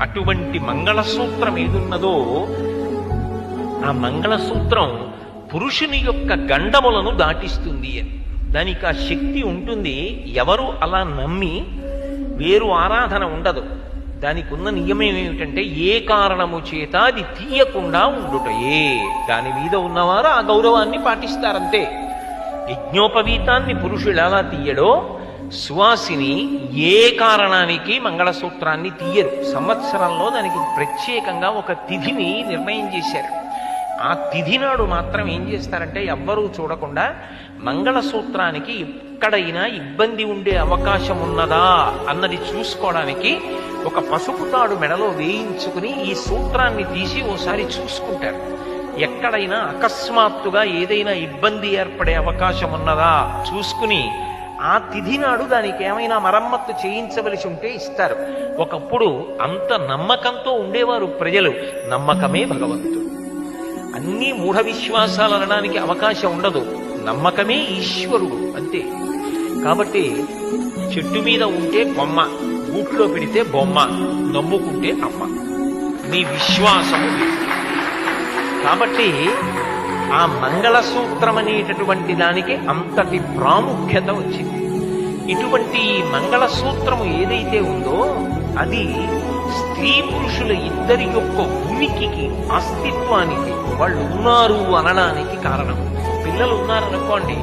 అటువంటి మంగళసూత్రం ఏదున్నదో ఆ మంగళసూత్రం పురుషుని యొక్క గండములను దాటిస్తుంది అని. దానికి ఆ శక్తి ఉంటుంది. ఎవరు అలా నమ్మి వేరు ఆరాధన ఉండదు. దానికి ఉన్న నియమం ఏమిటంటే ఏ కారణము చేత అది తీయకుండా ఉండుటయే. దాని మీద ఉన్నవారు ఆ గౌరవాన్ని పాటిస్తారంతే. యజ్ఞోపవీతాన్ని పురుషుడు ఎలా తీయడో సువాసిని ఏ కారణానికి మంగళసూత్రాన్ని తీయరు సంవత్సరంలో దానికి ప్రత్యేకంగా ఒక తిథిని నిర్ణయం చేశారు. ఆ తిథి నాడు మాత్రం ఏం చేస్తారంటే ఎవ్వరూ చూడకుండా మంగళసూత్రానికి ఎక్కడైనా ఇబ్బంది ఉండే అవకాశం ఉన్నదా అన్నది చూసుకోవడానికి ఒక పసుపు తాడు మెడలో వేయించుకుని ఈ సూత్రాన్ని తీసి ఓసారి చూసుకుంటారు. ఎక్కడైనా అకస్మాత్తుగా ఏదైనా ఇబ్బంది ఏర్పడే అవకాశం ఉన్నదా చూసుకుని ఆ తిథి నాడు దానికి ఏమైనా మరమ్మత్తు చేయించవలసి ఉంటే ఇస్తారు. ఒకప్పుడు అంత నమ్మకంతో ఉండేవారు ప్రజలు. నమ్మకమే భగవంతుడు. అన్ని మూఢ విశ్వాసాలు అనడానికి అవకాశం ఉండదు. నమ్మకమే ఈశ్వరుడు అంతే. కాబట్టి చెట్టు మీద ఉంటే బొమ్మ గూట్లో పెడితే బొమ్మ నమ్ముకుంటే అమ్మ. నీ విశ్వాసము కాబట్టి ఆ మంగళసూత్రం అనేటటువంటి దానికి అంతటి ప్రాముఖ్యత వచ్చింది. ఇటువంటి మంగళసూత్రము ఏదైతే ఉందో అది స్త్రీ పురుషుల ఇద్దరి యొక్క ఉనికికి అస్తిత్వానికి వాళ్ళు ఉన్నారు అనడానికి కారణం. పిల్లలు ఉన్నారనుకోండి